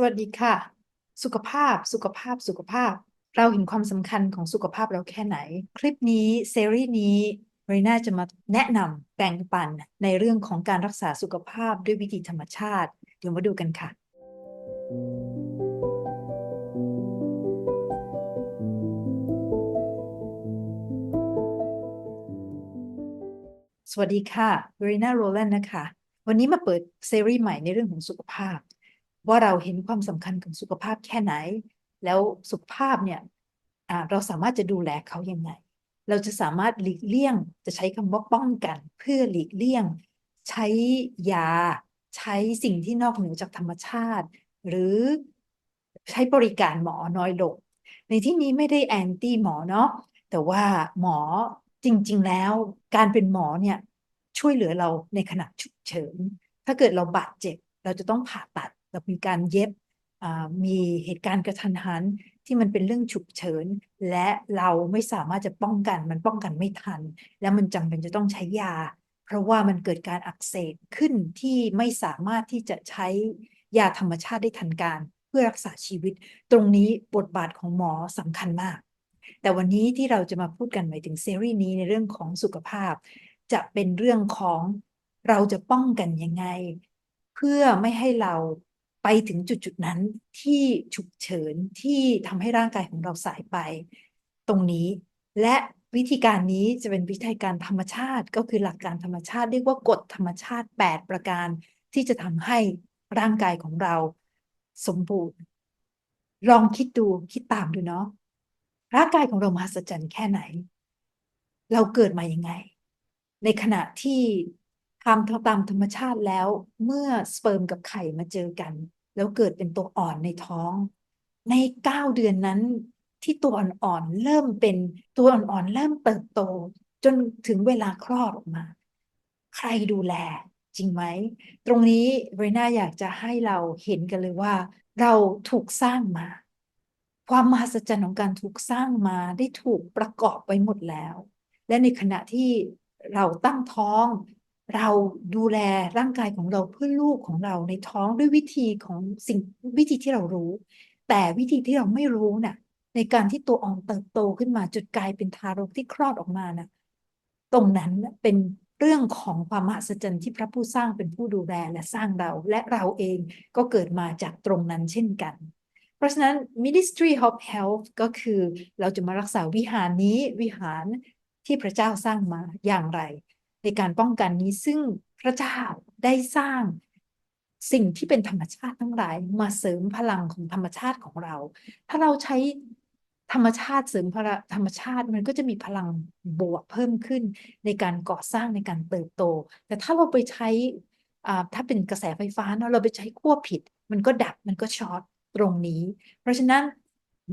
สวัสดีค่ะ สุขภาพสุขภาพสุขภาพ เราเห็นความสำคัญของสุขภาพเราแค่ไหน คลิปนี้เซรีส์นี้เรน่าจะมาแนะนำแบ่งปันในเรื่องของการรักษาสุขภาพด้วยวิธีธรรมชาติ เดี๋ยวมาดูกันค่ะ สวัสดีค่ะเรน่าโรแลนด์นะคะ วันนี้มาเปิดเซรีส์ใหม่ในเรื่องของสุขภาพ ว่าเราเห็นความสำคัญของสุขภาพแค่ไหน แล้วสุขภาพเนี่ยเราสามารถจะดูแลเขายังไง เราจะสามารถหลีกเลี่ยงจะใช้คำว่าป้องกัน เพื่อหลีกเลี่ยง ใช้ยา ใช้สิ่งที่นอกเหนือจากธรรมชาติ หรือใช้บริการหมอน้อยลงในที่นี้ไม่ได้แอนตี้หมอเนาะแต่ว่าหมอจริง ๆ แล้ว การเป็นหมอเนี่ยช่วยเหลือเราในขณะฉุกเฉิน ถ้าเกิดเราบาดเจ็บ เราจะต้องผ่าตัด เรามีการเย็บมีเหตุการณ์กระทันหันที่มันเป็นเรื่องฉุกเฉิน และเราไม่สามารถจะป้องกัน มันป้องกันไม่ทัน แล้วมันจำเป็นจะต้องใช้ยา เพราะว่ามันเกิดการอักเสบขึ้นที่ไม่สามารถที่จะใช้ยาธรรมชาติได้ทันการ เพื่อรักษาชีวิต ตรงนี้บทบาทของหมอสำคัญมาก แต่วันนี้ที่เราจะมาพูดกันหมายถึงซีรีส์นี้ในเรื่องของสุขภาพ จะเป็นเรื่องของเราจะป้องกันยังไง เพื่อไม่ให้เรา ไปถึงจุดจุดนั้นที่ฉุกเฉินที่ทำให้ร่างกายของเราสายไป ตรงนี้ และวิธีการนี้จะเป็นวิธีการธรรมชาติ ก็คือหลักการธรรมชาติ เรียกว่ากฎธรรมชาติ 8 ประการที่จะทำให้ร่างกายของเราสมบูรณ์ ลองคิดดูคิดตามดูเนาะร่างกายของเรามหัศจรรย์แค่ไหน เราเกิดมายังไง ในขณะที่ตามตามธรรมชาติแล้ว เมื่อสเปิร์มกับไข่มาเจอกัน แล้วเกิดเป็นตัวอ่อนในท้อง ในเก้าเดือนนั้นที่ตัวอ่อนๆเริ่มเป็นตัวอ่อนๆเริ่มเติบโต จนถึงเวลาคลอดออกมา ใครดูแลจริงไหม ตรงนี้เรน่าอยากจะให้เราเห็นกันเลยว่า เราถูกสร้างมา ความมหัศจรรย์ของการถูกสร้างมาได้ถูกประกอบไว้หมดแล้ว และในขณะที่เราตั้งท้อง เราดูแลร่างกายของเราเพื่อลูกของเราในท้องด้วยวิธีของสิ่งวิธีที่เรารู้ แต่วิธีที่เราไม่รู้น่ะ ในการที่ตัวอ่อนเติบโตขึ้นมาจุดกลายเป็นทารกที่คลอดออกมาน่ะตรงนั้นเป็นเรื่องของความมหัศจรรย์ที่พระผู้สร้างเป็นผู้ดูแลและสร้างเราและเราเองก็เกิดมาจากตรงนั้นเช่นกัน เพราะฉะนั้น Ministry of Health ก็คือเราจะมารักษาวิหารนี้วิหารที่พระเจ้าสร้างมาอย่างไร ในการป้องกันนี้ซึ่งพระเจ้าได้สร้างสิ่งที่เป็นธรรมชาติทั้งหลาย มาเสริมพลังของธรรมชาติของเรา ถ้าเราใช้ธรรมชาติเสริมพลังธรรมชาติมันก็จะมีพลังบวกเพิ่มขึ้นในการก่อสร้างในการเติบโต แต่ถ้าเราไปใช้ถ้าเป็นกระแสไฟฟ้าเนาะเราไปใช้ขั้วผิด มันก็ดับมันก็ช็อตตรงนี้ เพราะฉะนั้น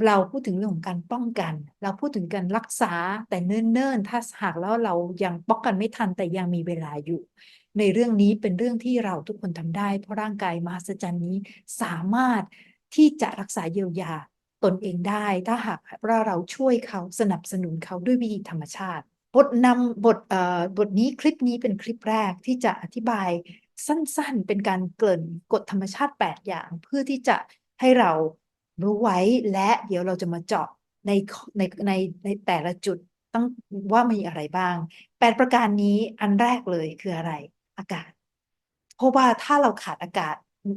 เราพูดถึงเรื่องของการป้องกัน เราพูดถึงการรักษาแต่เนิ่นๆ ถ้าหากแล้วเรายังป้องกันไม่ทันแต่ยังมีเวลาอยู่ ในเรื่องนี้เป็นเรื่องที่เราทุกคนทำได้ เพราะร่างกายมหัศจรรย์นี้สามารถที่จะรักษาเยียวยาตนเองได้ ถ้าหากว่าเราช่วยเขาสนับสนุนเขาด้วยวิธีธรรมชาติ บทนำบทเอ่อบทนี้คลิปนี้เป็นคลิปแรกที่จะอธิบายสั้นๆ เป็นการเกริ่นกฎธรรมชาติ 8 อย่างเพื่อที่จะให้เรา รู้ไว้และเดี๋ยวเราจะมาเจาะในในในในแต่ละจุดต้องว่ามีอะไรบ้าง8ประการนี้อันแรกเลยคืออะไร อากาศ เพราะว่าถ้าเราขาดอากาศ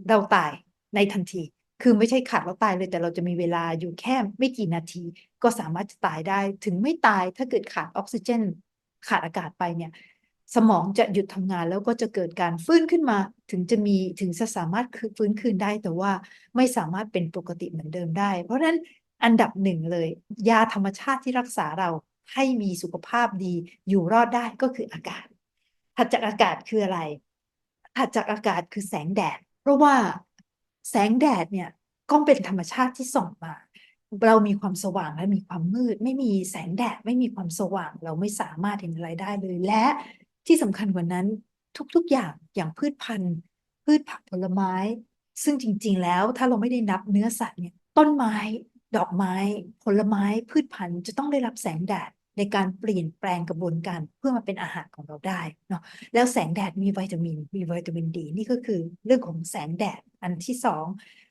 เราตายในทันที คือไม่ใช่ขาดแล้วตายเลย แต่เราจะมีเวลาอยู่แค่ไม่กี่นาที ก็สามารถจะตายได้ ถึงไม่ตายถ้าเกิดขาดออกซิเจน ขาดอากาศไปเนี่ย สมองจะหยุดทำงานแล้วก็จะเกิดการฟื้นขึ้นมา ถึงจะมีถึงจะสามารถฟื้นคืนได้แต่ว่าไม่สามารถเป็นปกติเหมือนเดิมได้ เพราะฉะนั้นอันดับหนึ่งเลย ยาธรรมชาติที่รักษาเราให้มีสุขภาพดีอยู่รอดได้ก็คืออากาศถัดจากอากาศคืออะไรถัดจากอากาศคือแสงแดด เพราะว่าแสงแดดเนี่ยก็เป็นธรรมชาติที่ส่องมาเรามีความสว่างและมีความมืด ไม่มีแสงแดดไม่มีความสว่าง เราไม่สามารถเห็นอะไรได้เลยและ ที่สำคัญกว่านั้นทุกๆอย่างอย่างพืชพันธุ์ พืชผักผลไม้ ซึ่งจริง ๆ แล้วถ้าเราไม่ได้นับเนื้อสัตว์เนี่ยต้นไม้ดอกไม้ ผลไม้พืชพันธุ์จะต้องได้รับแสงแดดในการเปลี่ยนแปลงกระบวนการเพื่อมาเป็นอาหารของเราได้เนาะแล้วแสงแดดมีวิตามินมีวิตามินดี นี่ก็คือเรื่องของแสงแดดอันที่สอง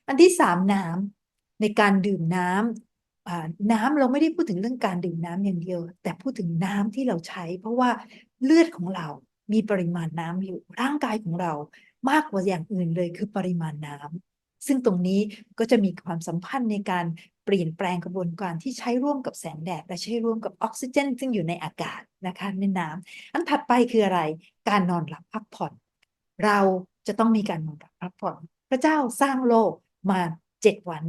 อันที่สามน้ำในการดื่มน้ำอ่าน้ำเราไม่ได้พูดถึงเรื่องการดื่มน้ำอย่างเดียว แต่พูดถึงน้ำที่เราใช้ เพราะว่า เลือดของเรามีปริมาณน้ำอยู่ร่างกายของเรามากกว่าอย่างอื่นเลยคือปริมาณน้ำซึ่งตรงนี้ก็จะมีความสัมพันธ์ในการเปลี่ยนแปลงกระบวนการที่ใช้ร่วมกับแสงแดด และใช้ร่วมกับออกซิเจน ซึ่งอยู่ในอากาศนะคะในน้ำอันถัดไปคืออะไรการนอนหลับพักผ่อน เราจะต้องมีการนอนหลับพักผ่อน พระเจ้าสร้างโลกมาเจ็ดวัน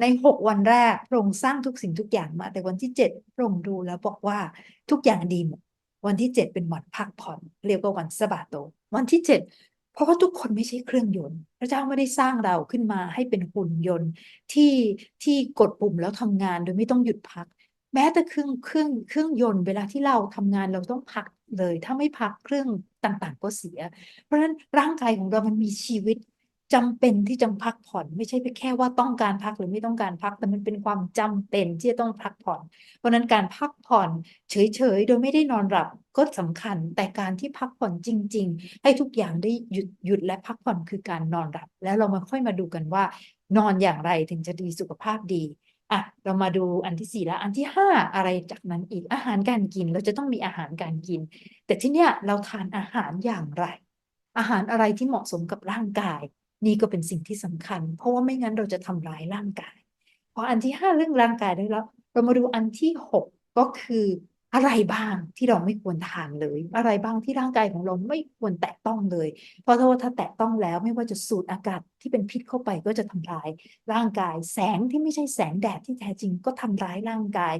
ในหกวันแรกพระองค์สร้างทุกสิ่งทุกอย่างมา แต่วันที่เจ็ดพระองค์ดูแล้วบอกว่าทุกอย่างดีหมด วันที่เจ็ดเป็นวันพักผ่อน เรียกว่าวันสบาโต วันที่เจ็ดเพราะว่าทุกคนไม่ใช่เครื่องยนต์ พระเจ้าไม่ได้สร้างเราขึ้นมาให้เป็นหุ่นยนต์ที่ที่กดปุ่มแล้วทำงานโดยไม่ต้องหยุดพัก แม้แต่เครื่องเครื่องเครื่องยนต์เวลาที่เราทำงานเราต้องพักเลย ถ้าไม่พักเครื่องต่างๆ ก็เสีย เพราะฉะนั้นร่างกายของเรามันมีชีวิต จำเป็นที่จะพักผ่อน ไม่ใช่แค่ว่าต้องการพักหรือไม่ต้องการพัก แต่มันเป็นความจำเป็นที่จะต้องพักผ่อน เพราะนั้นการพักผ่อนเฉยๆ โดยไม่ได้นอนหลับก็สำคัญ แต่การที่พักผ่อนจริง ๆ ให้ทุกอย่างได้หยุดหยุดและพักผ่อนคือการนอนหลับ แล้วเรามาค่อยมาดูกันว่า นอนอย่างไรถึงจะดีสุขภาพดีอะเรามาดูอันที่สี่แล้วอันที่ห้าอะไรจากนั้นอีกอาหารการกินเราจะต้องมีอาหารการกิน แต่ที่เนี้ยเราทานอาหารอย่างไร อาหารอะไรที่เหมาะสมกับร่างกาย นี่ก็เป็นสิ่งที่สำคัญ เพราะว่าไม่งั้นเราจะทำร้ายร่างกายพออันที่ห้าเรื่องร่างกายได้แล้ว เรามาดูอันที่หกก็คืออะไรบ้างที่เราไม่ควรทานเลย อะไรบ้างที่ร่างกายของเราไม่ควรแตะต้องเลย เพราะถ้าว่าถ้าแตะต้องแล้วไม่ว่าจะสูดอากาศที่เป็นพิษเข้าไปก็จะทำร้ายร่างกาย แสงที่ไม่ใช่แสงแดดที่แท้จริงก็ทำร้ายร่างกาย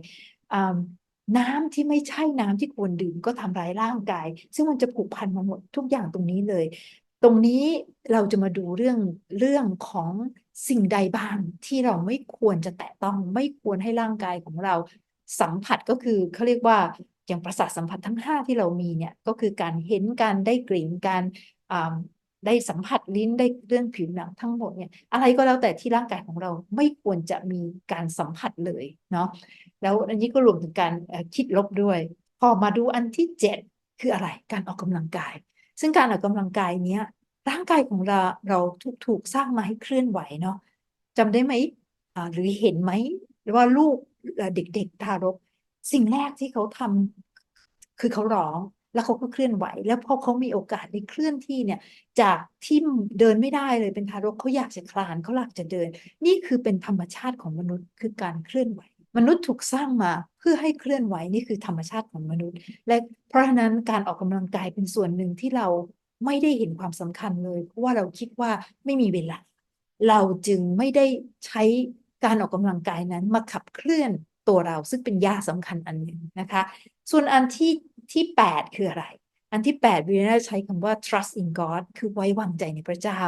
น้ำที่ไม่ใช่น้ำที่ควรดื่มก็ทำร้ายร่างกาย ซึ่งมันจะผูกพันมาหมดทุกอย่างตรงนี้เลย ตรงนี้เราจะมาดูเรื่องเรื่องของสิ่งใดบ้างที่เราไม่ควรจะแตะต้อง ไม่ควรให้ร่างกายของเราสัมผัสก็คือเขาเรียกว่าอย่างประสาทสัมผัสทั้ง 5 ที่เรามีเนี่ยก็คือการเห็นการได้กลิ่นการได้สัมผัสลิ้นได้เรื่องผิวหนังทั้งหมดเนี่ยอะไรก็แล้วแต่ที่ร่างกายของเราไม่ควรจะมีการสัมผัสเลยเนาะแล้วอันนี้ก็รวมถึงการคิดลบด้วย พอมาดูอันที่ 7 คืออะไรการออกกำลังกาย ซึ่งการออกกำลังกายเนี้ยร่างกายของเราเราถูกถูกสร้างมาให้เคลื่อนไหวเนาะจำได้ไหมหรือเห็นไหมว่าลูกเด็กๆทารก สิ่งแรกที่เขาทำคือเขาร้องแล้วเขาก็เคลื่อนไหว แล้วพอเขามีโอกาสได้เคลื่อนที่เนี่ย จากที่เดินไม่ได้เลยเป็นทารกเขาอยากจะคลานเขาอยากจะเดิน นี่คือเป็นธรรมชาติของมนุษย์คือการเคลื่อนไหว มนุษย์ถูกสร้างมาเพื่อให้เคลื่อนไหวนี่คือธรรมชาติของมนุษย์ และเพราะฉะนั้นการออกกำลังกายเป็นส่วนหนึ่งที่เราไม่ได้เห็นความสำคัญเลย เพราะว่าเราคิดว่าไม่มีเวลา เราจึงไม่ได้ใช้การออกกำลังกายนั้นมาขับเคลื่อนตัวเราซึ่งเป็นยาสำคัญอันหนึ่งนะคะ ส่วนอันที่ที่แปดคืออะไร อันที่แปดวินาใช้คำว่า trust in God คือไว้วางใจในพระเจ้า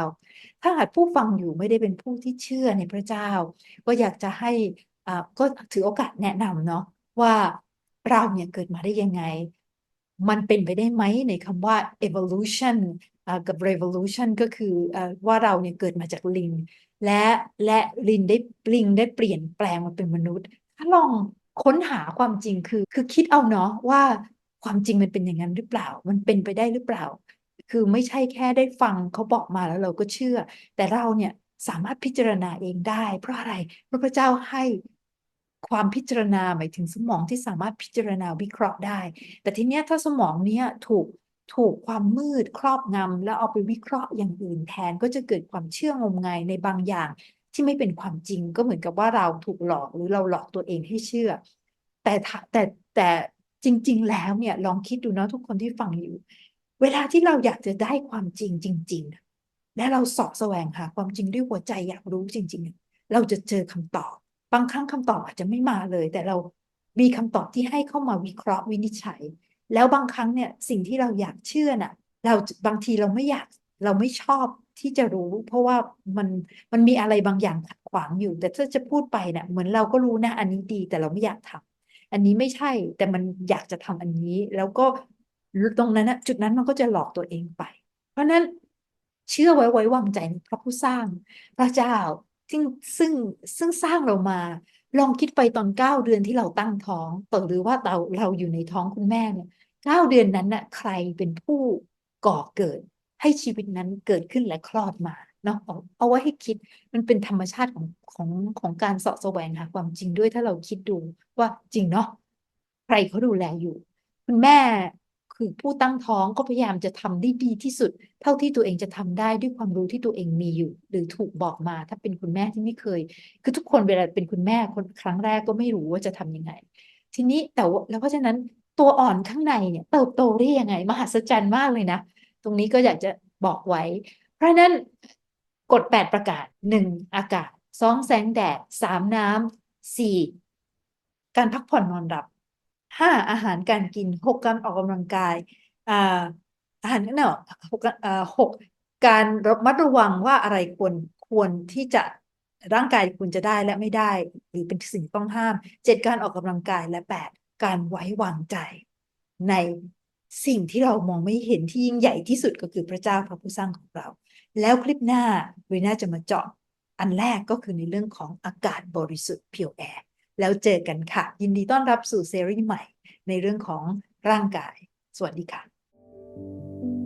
ถ้าหากผู้ฟังอยู่ไม่ได้เป็นผู้ที่เชื่อในพระเจ้า ก็อยากจะให้ ก็ถือโอกาสแนะนำเนาะว่าเราเนี่ยเกิดมาได้ยังไง มันเป็นไปได้ไหมในคำว่า evolution กับ revolution ก็คืออว่าเราเนี่ยเกิดมาจากลิง และและลิงได้ลิงได้เปลี่ยนแปลงมาเป็นมนุษย์ ถ้าลองค้นหาความจริงคือ คือคิดเอาเนาะว่าความจริงมันเป็นอย่างนั้นหรือเปล่า มันเป็นไปได้หรือเปล่า คือไม่ใช่แค่ได้ฟังเขาบอกมาแล้วเราก็เชื่อ แต่เราเนี่ยสามารถพิจารณาเองได้ เพราะอะไรเพราะพระเจ้าให้ ความพิจารณาหมายถึงสมองที่สามารถพิจารณาวิเคราะห์ได้ แต่ทีเนี้ยถ้าสมองเนี้ยถูกถูกความมืดครอบงำแล้วเอาไปวิเคราะห์อย่างอื่นแทนก็จะเกิดความเชื่องมงายในบางอย่างที่ไม่เป็นความจริงก็เหมือนกับว่าเราถูกหลอกหรือเราหลอกตัวเองให้เชื่อ แต่แต่แต่จริง ๆ แล้วเนี่ยลองคิดดูนะทุกคนที่ฟังอยู่ เวลาที่เราอยากจะได้ความจริงจริง ๆ และเราสอบแสวงหาความจริงด้วยหัวใจอยากรู้จริง ๆ เราจะเจอคำตอบ บางครั้งคำตอบอาจจะไม่มาเลย แต่เรามีคำตอบที่ให้เข้ามาวิเคราะห์วินิจฉัย แล้วบางครั้งเนี่ยสิ่งที่เราอยากเชื่อน่ะ เราบางทีเราไม่อยากเราไม่ชอบที่จะรู้ เพราะว่ามันมันมีอะไรบางอย่างขัดขวางอยู่ แต่ถ้าจะพูดไปเนี่ยเหมือนเราก็รู้นะอันนี้ดีแต่เราไม่อยากทำอันนี้ไม่ใช่แต่มันอยากจะทำอันนี้ แล้วก็ตรงนั้นนะจุดนั้นมันก็จะหลอกตัวเองไป เพราะนั้นเชื่อไว้ไว้วางใจพระผู้สร้างพระเจ้า ซึ่งซึ่งซึ่งสร้างเรามา ลองคิดไปตอนเก้าเดือนที่เราตั้งท้องหรือว่าเราเราอยู่ในท้องคุณแม่เนี่ยเก้าเดือนนั้นน่ะใครเป็นผู้ก่อเกิด ให้ชีวิตนั้นเกิดขึ้นและคลอดมาเนาะเอาเอาไว้ให้คิดมันเป็นธรรมชาติของของของการเสาะแสวงหาความจริงด้วยถ้าเราคิดดูว่าจริงเนาะใครเขาดูแลอยู่ คุณแม่ คือผู้ตั้งท้องก็พยายามจะทำได้ดีที่สุด เท่าที่ตัวเองจะทำได้ด้วยความรู้ที่ตัวเองมีอยู่ หรือถูกบอกมาถ้าเป็นคุณแม่ที่ไม่เคย คือทุกคนเวลาเป็นคุณแม่คนครั้งแรกก็ไม่รู้ว่าจะทำยังไง ทีนี้แต่ว่าแล้วเพราะฉะนั้นตัวอ่อนข้างในเนี่ยเติบโตได้ยังไง มหัศจรรย์มากเลยนะ ตรงนี้ก็อยากจะบอกไว้ เพราะฉะนั้นกฎแปดประกาศหนึ่งอากาศสองแสงแดดสามน้ำสี่การพักผ่อนนอนหลับ ห้าอาหารการกินหกการออกกำลังกายอ่าอาหารเนอะหกอ่าหกการระมัดระวังว่าอะไรควรควรที่จะร่างกายคุณจะได้และไม่ได้ หรือเป็นสิ่งต้องห้ามเจ็ดการออกกำลังกายและแปดการไว้วางใจ ในสิ่งที่เรามองไม่เห็นที่ยิ่งใหญ่ที่สุดก็คือพระเจ้าพระผู้สร้างของเรา แล้วคลิปหน้าวีน่าจะมาเจาะอันแรกก็คือในเรื่องของอากาศบริสุทธิ์เพียวแอร์ แล้วเจอกันค่ะ ยินดีต้อนรับสู่ซีรีส์ใหม่ ในเรื่องของร่างกาย สวัสดีค่ะ